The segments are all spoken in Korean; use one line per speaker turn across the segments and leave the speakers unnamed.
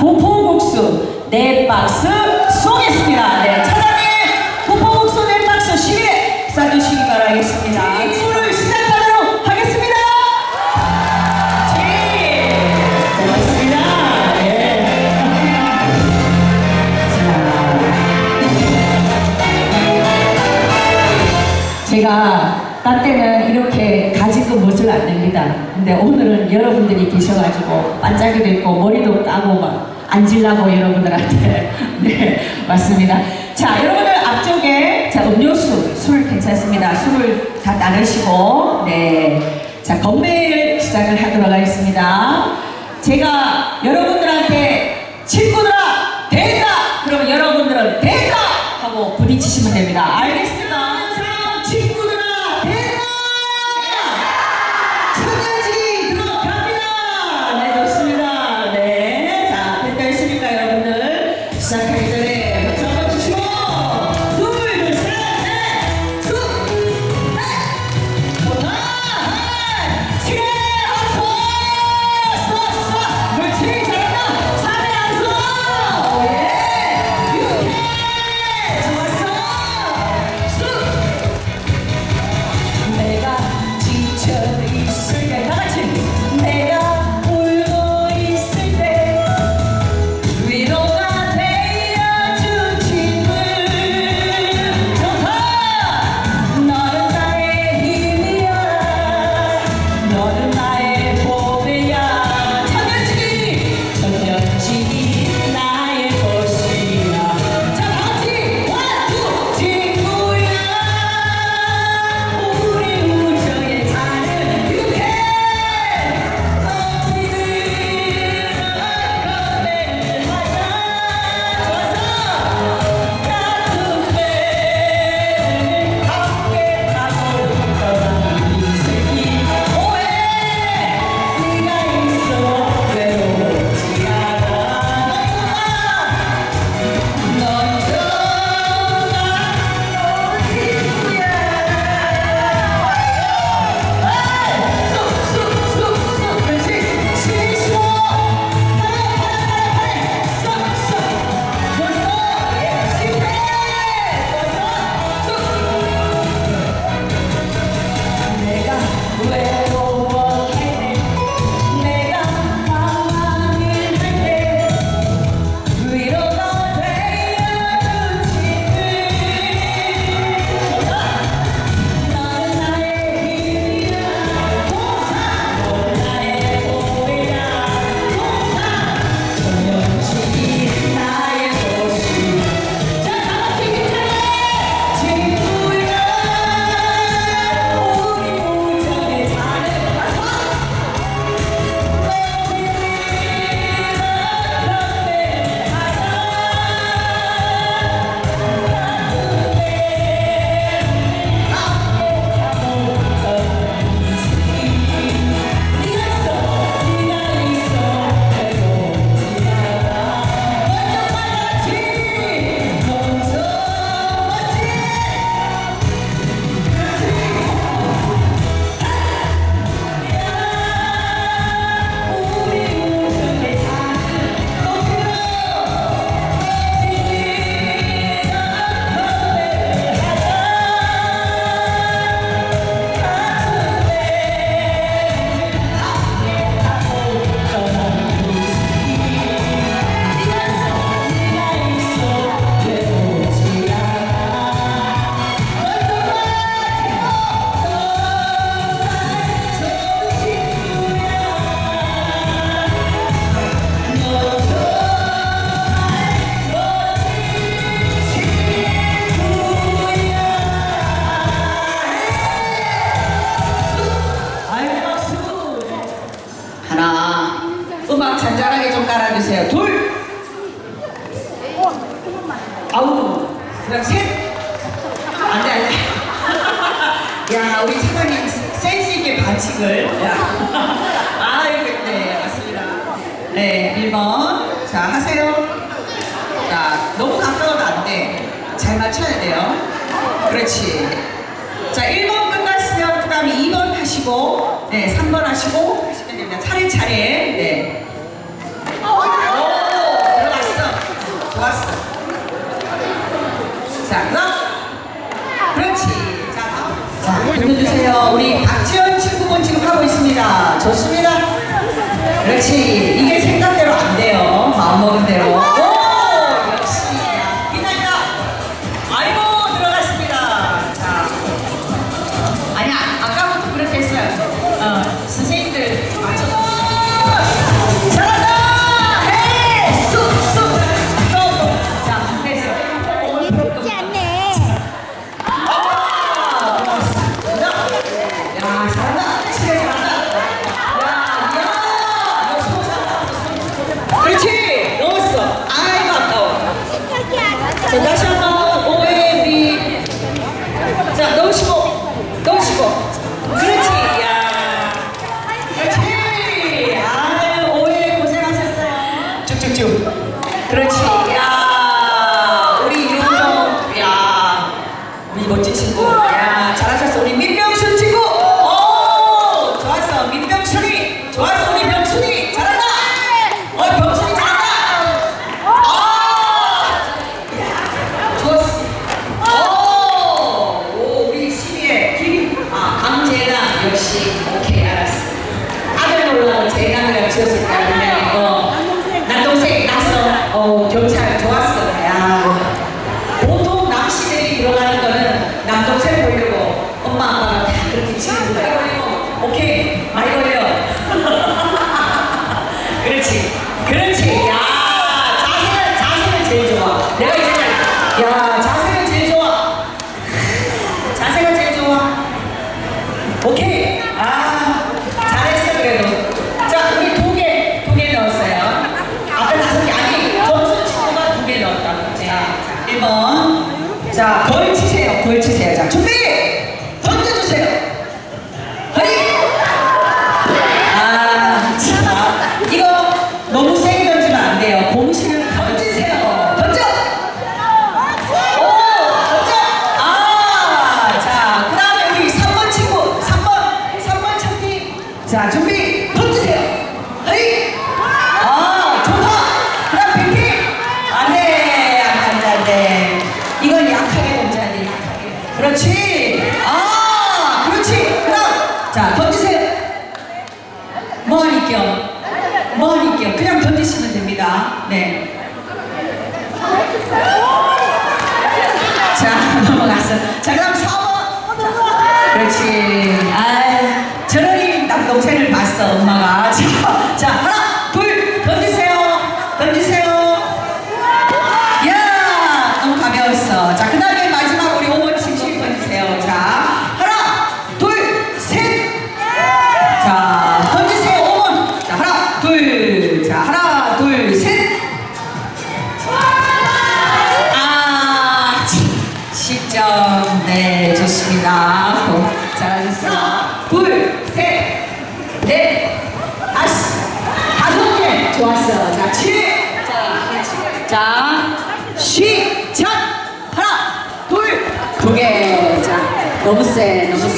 제가 구포국수 네 박스 오늘은 여러분들이 계셔가지고 반짝이도 있고 머리도 까고 막 앉으려고 여러분들한테 네 맞습니다. 자 여러분들 앞쪽에 자 음료수 술 괜찮습니다. 술을 다 나르시고 네자 건배를 시작을 하도록 하겠습니다. 제가 여러분들한테 친구들아 된다 그러면 여러분들은 된다 하고 부딪히시면 됩니다. 알겠습니다. 여 잔잔하게 좀 깔아주세요. 둘. 아우. 그다음 셋. 안돼 안돼. 야 우리 차장님 센스 있게 반칙을. 야. 아 이렇게 네 맞습니다. 네 1번 자 하세요. 자 너무 가까워도 안 돼. 잘 맞춰야 돼요. 그렇지. 자 1번 끝났으면 그다음에 2번 하시고 네 3번 하시고 하시면 됩니다. 차례차례. 보내주세요. 우리 박지현 친구분 지금 하고 있습니다. 좋습니다. 그렇지. 이게 생각 우리 멋지신 분. 야, 잘하셨어. 우리 민명 오케이. 자, 넘어갔어. 자, 그럼 4번. 그렇지. 네, 좋습니다. 잘하셨어. 둘, 셋, 넷, 다섯, 다섯 개. 좋았어. 자, 칠. 자, 자, 시작. 하나, 둘, 두 개. 자, 너무 세, 너무 세.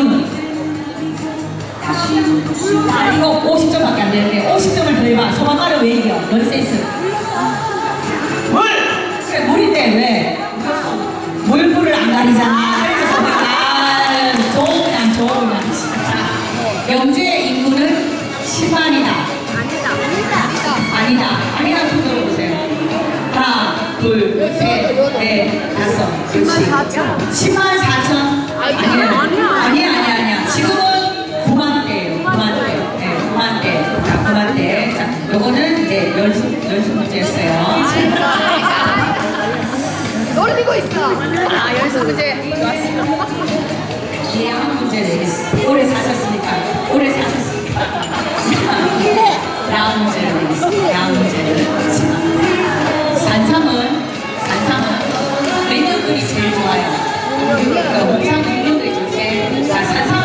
이유는 아 이거 50점밖에 안 되는데 50점을 더해봐. 소방관은 왜 이겨? 넌센스. 물! 그래 물인데 왜? 물불을 안 가리잖아. 그래서 소방관 아, 좋은 그냥 좋은 그냥. 자 영주의 인구는 10만이다. 아니다. 아니다. 손 들어보세요. 하나 둘셋넷 다섯. 그렇지. 10만 4천? 아니야. 아니야, 아니야, 아니야. 지금은 9만 대예요. 9만 대. 네, 9만 대. 자, 9만 대. 자, 요거는 이제 연습, 연습 문제였어요.
놀리고 있어. 아, 연습 문제.
예한 문제 내겠습니다. 오래 사셨으니까. 오래 사셨으니까. 다음 문제를 내겠습니다. 다음 문제를. 산삼은, 산삼은 몇 년들이 제일 좋아요? 그러니까 Obrigada.